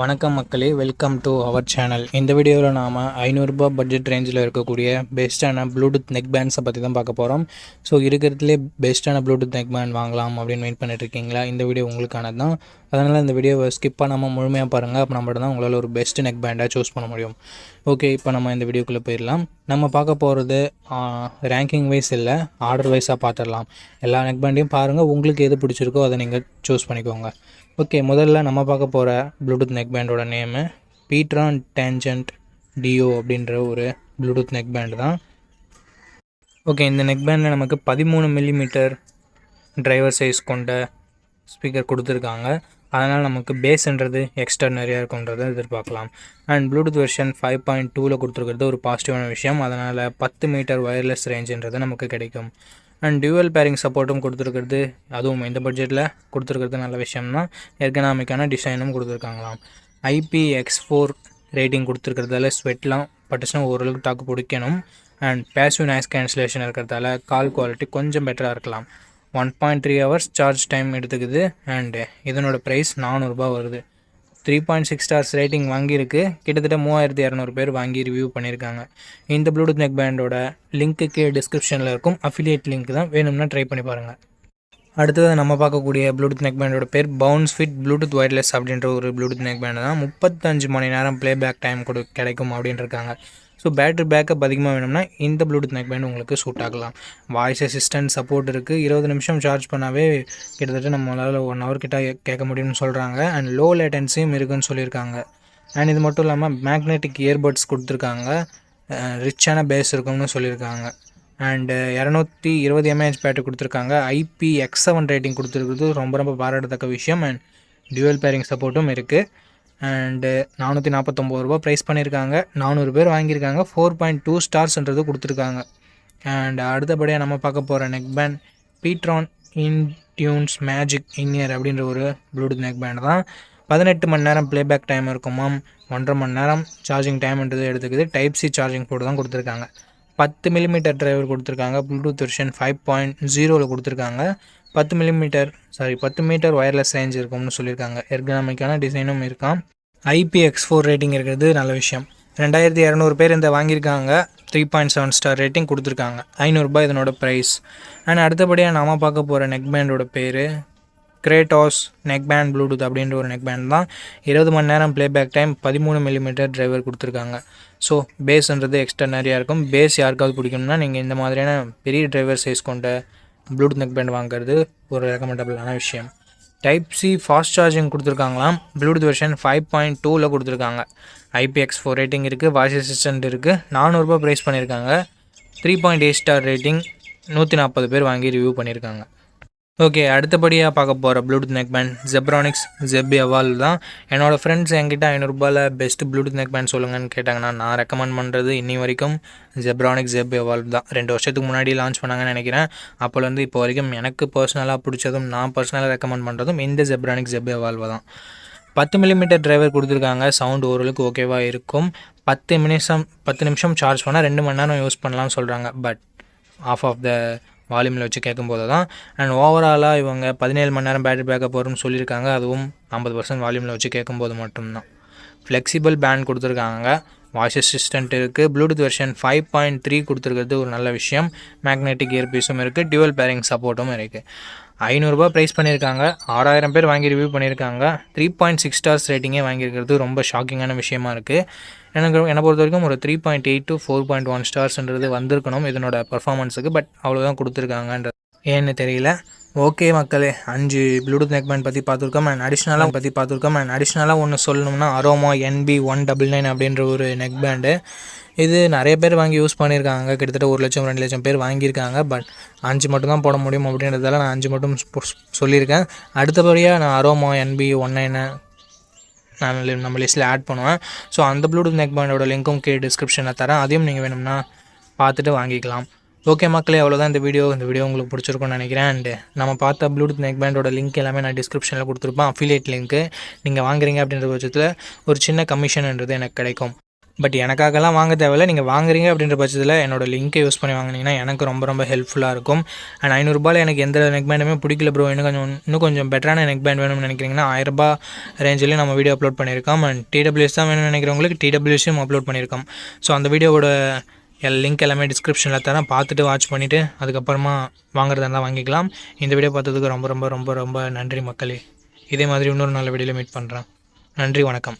வணக்கம் மக்களே welcome to our channel இந்த வீடியோவில் நாம் ஐநூறுரூபா பட்ஜெட் ரேஞ்சில் இருக்கக்கூடிய பெஸ்ட்டான ப்ளூடூத் நெக் பேண்ட்ஸை பற்றி தான் பார்க்க போகிறோம் ஸோ இருக்கிறதுலே பெஸ்ட்டான ப்ளூடூத் நெக் பேண்ட் வாங்கலாம் அப்படின்னு வெயிட் பண்ணிட்டுருக்கீங்களா இந்த வீடியோ உங்களுக்கானது தான் அதனால் இந்த வீடியோவை ஸ்கிப் பண்ணாமல் முழுமையாக பாருங்கள் அப்போ நம்ம தான் உங்களால் ஒரு பெஸ்ட் நெக் பேண்டாக சூஸ் பண்ண முடியும். ஓகே இப்போ நம்ம இந்த வீடியோக்குள்ளே போயிடலாம். நம்ம பார்க்க போகிறது ரேங்கிங் வைஸ் இல்லை ஆர்டர் வைஸாக பார்த்துடலாம். எல்லா நெக் பேண்டையும் பாருங்கள் உங்களுக்கு எது பிடிச்சிருக்கோ அதை நீங்கள் சூஸ் பண்ணிக்கோங்க. ஓகே முதல்ல நம்ம பார்க்க போகிற ப்ளூடூத் நெக் பேண்டோட நேமு பீட்ரான் டேஞ்சன்ட் டிஓ அப்படின்ற ஒரு ப்ளூடூத் நெக் பேண்டு தான். ஓகே இந்த நெக் பேண்டில் நமக்கு பதிமூணு மில்லிமீட்டர் டிரைவர் சைஸ் கொண்ட ஸ்பீக்கர் கொடுத்துருக்காங்க. அதனால் நமக்கு பேஸ்ன்றது எக்ஸ்ட்ரா நிறையா இருக்குன்றதை எதிர்பார்க்கலாம். And Bluetooth version five point டூவில் கொடுத்துருக்கிறது ஒரு பாசிட்டிவான விஷயம். அதனால் பத்து மீட்டர் ஒயர்லெஸ் ரேஞ்சுன்றது நமக்கு கிடைக்கும். அண்ட் டியூவல் பேரிங் சப்போர்ட்டும் கொடுத்துருக்கிறது. அதுவும் இந்த பட்ஜெட்டில் கொடுத்துருக்கிறது நல்ல விஷயம்னா எர்கனாமிக்கான டிசைனும் கொடுத்துருக்காங்களாம். ஐபி எக்ஸ் ஃபோர் ரேட்டிங் கொடுத்துருக்கிறதால ஸ்வெட்லாம் பட்டுச்சுன்னா ஓரளவுக்கு தாக்கு பிடிக்கணும். அண்ட் பேசிவ் நாய்ஸ் கேன்சலேஷன் இருக்கிறதால கால் குவாலிட்டி கொஞ்சம் பெட்டராக இருக்கலாம். One point three hours charge time எடுத்துக்குது. அண்டு இதனோட ப்ரைஸ் நானூறுரூபா வருது. Three point six stars rating வாங்கியிருக்கு. கிட்டத்தட்ட மூவாயிரத்தி இரநூறு பேர் வாங்கி ரிவ்யூ பண்ணியிருக்காங்க. இந்த ப்ளூடூத் நெக் பேண்டோட லிங்க்குக்கு டிஸ்கிரிப்ஷனில் இருக்கும். அஃபிலியேட் லிங்க் தான் வேணும்னா ட்ரை பண்ணி பாருங்கள் அடுத்தது நம்ம பார்க்கக்கூடிய ப்ளூடூத் நெக் பேண்டோட பேர் பவுன்ஸ் ஃபிட் ப்ளூடூத் ஒயர்லெஸ் அப்படின்ற ஒரு ப்ளூடூத் நெக் பேண்ட் தான். முப்பத்தஞ்சு மணி நேரம் ப்ளே பேக் டைம் கொடு கிடைக்கும் அப்படின்னு இருக்காங்க ஸோ பேட்ரி பேக்கப் அதிகமாக வேணும்னா இந்த ப்ளூடூத் நெக் பேண்ட் உங்களுக்கு சூட் ஆகலாம். வாய்ஸ் அசிஸ்டன்ட் சப்போர்ட் இருக்குது இருபது நிமிஷம் சார்ஜ் பண்ணாவே கிட்டத்தட்ட நம்மளால் ஒன் ஹவர் கிட்ட கேட்க முடியும்னு சொல்கிறாங்க அண்ட் லோ லேட்டன்சியும் இருக்குன்னு சொல்லியிருக்காங்க. அண்ட் இது மட்டும் இல்லாமல் மேக்னெட்டிக் இயர்பட்ஸ் கொடுத்துருக்காங்க. ரிச்சான பேஸ் இருக்கும்னு சொல்லியிருக்காங்க. அண்டு இரநூத்தி இருபது எம்ஏஹெச் பேட்டரி கொடுத்துருக்காங்க. ஐபி எக்ஸ் செவன் ரேட்டிங் கொடுத்துருக்குறது. ரொம்ப ரொம்ப பாராட்டத்தக்க விஷயம். அண்ட் டியூவல் பேரிங் சப்போர்ட்டும் இருக்குது அண்டு uh, நானூற்றி நாற்பத்தொம்போது ரூபா ப்ரைஸ் பண்ணியிருக்காங்க. நானூறு பேர் வாங்கியிருக்காங்க. ஃபோர் பாயிண்ட் டூ ஸ்டார்ஸ்ன்றது கொடுத்துருக்காங்க. அண்ட் uh, அடுத்தபடியாக நம்ம பார்க்க போகிற neck band Beatron in tunes magic in ear அப்படின்ற ஒரு ப்ளூடூத் நெக் பேண்ட் தான். பதினெட்டு மணி நேரம் ப்ளேபேக் டைம் இருக்குமாம் ஒன்றரை மணி நேரம் சார்ஜிங் டைம்ன்றது எடுத்துக்குது. டைப் சி சார்ஜிங் போர்டு தான் கொடுத்துருக்காங்க. பத்து மில்லிமீட்டர் டிரைவர் கொடுத்துருக்காங்க. ப்ளூடூத் வெர்ஷன் ஃபைவ் பாயிண்ட் ஜீரோவில் கொடுத்துருக்காங்க. பத்து மில்லிமீட்டர் சாரி பத்து மீட்டர் ஒயர்லெஸ் ரேஞ்ச் இருக்கும்னு சொல்லியிருக்காங்க. எர்கனாமிக்கான டிசைனும் இருக்கான் ஐபிஎக்ஸ் ஃபோர் ரேட்டிங் இருக்கிறது நல்ல விஷயம். ரெண்டாயிரத்தி இரநூறு பேர் இந்த வாங்கியிருக்காங்க. Three point seven star rating கொடுத்துருக்காங்க. ஐநூறுரூபா இதனோட ப்ரைஸ் அண்ட் அடுத்தபடியாக நாம் பார்க்க போகிற நெக் பேண்டோட பேர். கிரேட்டாஸ் நெக் பேண்ட் ப்ளூடூத் அப்படின்ற ஒரு நெக் பேண்ட் தான். இருபது மணி நேரம் ப்ளேபேக் டைம் பதிமூணு மில்லிமீட்டர் டிரைவர் கொடுத்துருக்காங்க. ஸோ பேஸ்ன்றது எக்ஸ்ட்ரா நிறையா இருக்கும். பேஸ் யாருக்காவது பிடிக்கும்னா நீங்கள் இந்த மாதிரியான பெரிய டிரைவர் சைஸ் கொண்ட ப்ளூடூத் நெக் பேண்ட் வாங்குறது ஒரு ரெக்கமெண்டபிளான விஷயம். டைப் சி ஃபாஸ்ட் சார்ஜிங் கொடுத்துருக்காங்களாம். ப்ளூடூத் வெர்ஷன் ஃபைவ் பாயிண்ட் டூவில் கொடுத்துருக்காங்க. ஐபிஎக்ஸ் ஃபோர் ரேட்டிங் இருக்குது வாய்ஸ் அசிஸ்டன்ட் இருக்குது நானூறுரூபா ப்ரைஸ் பண்ணியிருக்காங்க three point eight star rating நூற்றி நாற்பது பேர் வாங்கி ரிவ்யூ பண்ணியிருக்காங்க ஓகே அடுத்தபடியாக பார்க்க போகிற Bluetooth neck band Zebronics Zeb அவால் தான். என்னோடய ஃப்ரெண்ட்ஸ் என்கிட்ட ஐநூறுரூபாயில் பெஸ்ட் ப்ளூடூத் நெக் பேண்ட் சொல்லுங்கன்னு கேட்டாங்கன்னா நான் ரெக்கமெண்ட் பண்ணுறது இன்னி வரைக்கும் ஜெப்ரானிக்ஸ் ஜெப் அவால் தான். ரெண்டு வருஷத்துக்கு முன்னாடி லான்ச் பண்ணாங்கன்னு நினைக்கிறேன். அப்போலேருந்து இப்போ வரைக்கும் எனக்கு பர்சனலாக பிடிச்சதும் நான் பர்சனலாக ரெக்கமெண்ட் பண்ணுறதும் இந்த ஜெப்ரானிக்ஸ் ஜெப் அவால்வை தான். பத்து மில்லிமீட்டர் டிரைவர் கொடுத்துருக்காங்க. சவுண்ட் ஓரளவுக்கு ஓகேவாக இருக்கும். பத்து நிமிஷம் பத்து நிமிஷம் சார்ஜ் பண்ணால் ரெண்டு மணி நேரம் யூஸ் பண்ணலாம்னு சொல்கிறாங்க பட் ஆஃப் ஆஃப் த வால்யூமில் வச்சு கேட்கும்போது தான் அண்ட் ஓவராலாக இவங்க பதினேழு மணி நேரம் பேட்டரி பேக்கப் வரும்னு சொல்லியிருக்காங்க. அதுவும் ஐம்பது பர்சன்ட் வால்யூமில் வச்சு கேட்கும்போது மட்டும்தான். ஃப்ளெக்சிபிள் பேண்ட் கொடுத்துருக்காங்க. வாய்ஸ் அசிஸ்டன்ட் இருக்குது Bluetooth version five point three கொடுத்துருக்கிறது ஒரு நல்ல விஷயம். மேக்னெட்டிக் இயர்பீஸும் இருக்குது டியூவல் பேரிங் சப்போர்ட்டும் இருக்குது ஐநூறுரூபா ப்ரைஸ் பண்ணியிருக்காங்க. ஆறாயிரம் பேர் வாங்கி ரிவ்யூ பண்ணியிருக்காங்க. த்ரீ பாயிண்ட் சிக்ஸ் ஸ்டார்ஸ் ரேட்டிங்கே வாங்கியிருக்கிறது ரொம்ப ஷாக்கிங்கான விஷயமா இருக்குது எனக்கு என்னை பொறுத்த வரைக்கும் ஒரு three point eight to four point one ஸ்டார்ஸ்ன்றது வந்திருக்கணும் இதனோட பர்ஃபார்மன்ஸுக்கு பட் அவ்வளோதான் கொடுத்துருக்காங்கன்ற ஏன்னு தெரியல. ஓகே மக்களே அஞ்சு ப்ளூடூத் நெக் பேண்ட் பற்றி பார்த்துருக்கோம் அண்ட் அடிஷ்னலாக பற்றி பார்த்துருக்கோம். அண்ட் அடிஷ்னலாக ஒன்று சொல்லணும்னா Aroma NB one double nine அப்படின்ற ஒரு நெக் பேண்டு இது நிறைய பேர் வாங்கி யூஸ் பண்ணியிருக்காங்க. கிட்டத்தட்ட ஒரு லட்சம் ரெண்டு லட்சம் பேர் வாங்கியிருக்காங்க. பட் அஞ்சு மட்டும் தான் போட முடியும் அப்படின்றதால நான் அஞ்சு மட்டும் சொல்லியிருக்கேன். அடுத்தபடியாக நான் அரோமா என்பி ஒன் நைனை நான் நம்ம லிஸ்ட்டில் ஆட் பண்ணுவேன். ஸோ அந்த ப்ளூடூத் நெக் பேண்டோட லிங்க்கும் கே டிஸ்கிரிப்ஷனில் தரேன். அதையும் நீங்கள் வேணும்னா பார்த்துட்டு வாங்கிக்கலாம். ஓகே மக்களே அவ்வளோதான் இந்த வீடியோ இந்த வீடியோ உங்களுக்கு பிடிச்சிருக்கும்னு நினைக்கிறேன். அண்டு நம்ம பார்த்த ப்ளூடூத் நெக் பேண்டோட லிங்க் எல்லாமே நான் டிஸ்கிரிப்ஷனில் கொடுத்துருப்பேன். அஃபிலியேட் லிங்க்கு நீங்கள் வாங்குறீங்க அப்படின்ற பட்சத்தில் ஒரு சின்ன கமிஷன்ன்றது எனக்கு கிடைக்கும். பட் எனக்காகலாம் வாங்க தேவையில்ல. நீங்கள் வாங்குறீங்க அப்படின்ற பட்சத்தில் என்னோடய லிங்க்கை யூஸ் பண்ணி வாங்குனீங்கன்னா எனக்கு ரொம்ப ரொம்ப ஹெல்ப்ஃபுல்லாக இருக்கும். அண்ட் ஐநூறுரூபாயில் எனக்கு எந்த நெக் பேண்டுமே பிடிக்கல ப்ரோ இன்னும் கொஞ்சம் இன்னும் கொஞ்சம் பெட்டரான நெக் பேண்ட் வேணும்னு நினைக்கிறீங்கன்னா ஆயிரரூபா ரேஞ்சிலையும் நம்ம வீடியோ அப்லோட் பண்ணியிருக்கோம். அண்ட் டிடபிள்யூஎஸ் தான் வேணும்னு நினைக்கிறவங்களுக்கு டிடபிள்யூஎஸும் அப்லோட் பண்ணியிருக்கோம். ஸோ அந்த வீடியோவோட லிங்க் எல்லாமே டிஸ்கிரிப்ஷனில் தரேன். பார்த்துட்டு வாட்ச் பண்ணிவிட்டு அதுக்கப்புறமா வாங்குறதா இருந்தால் வாங்கிக்கலாம். இந்த வீடியோ பார்த்ததுக்கு ரொம்ப ரொம்ப ரொம்ப ரொம்ப நன்றி மக்களே. இதே மாதிரி இன்னொரு நல்ல வீடியோவில் மீட் பண்ணுறேன் நன்றி வணக்கம்.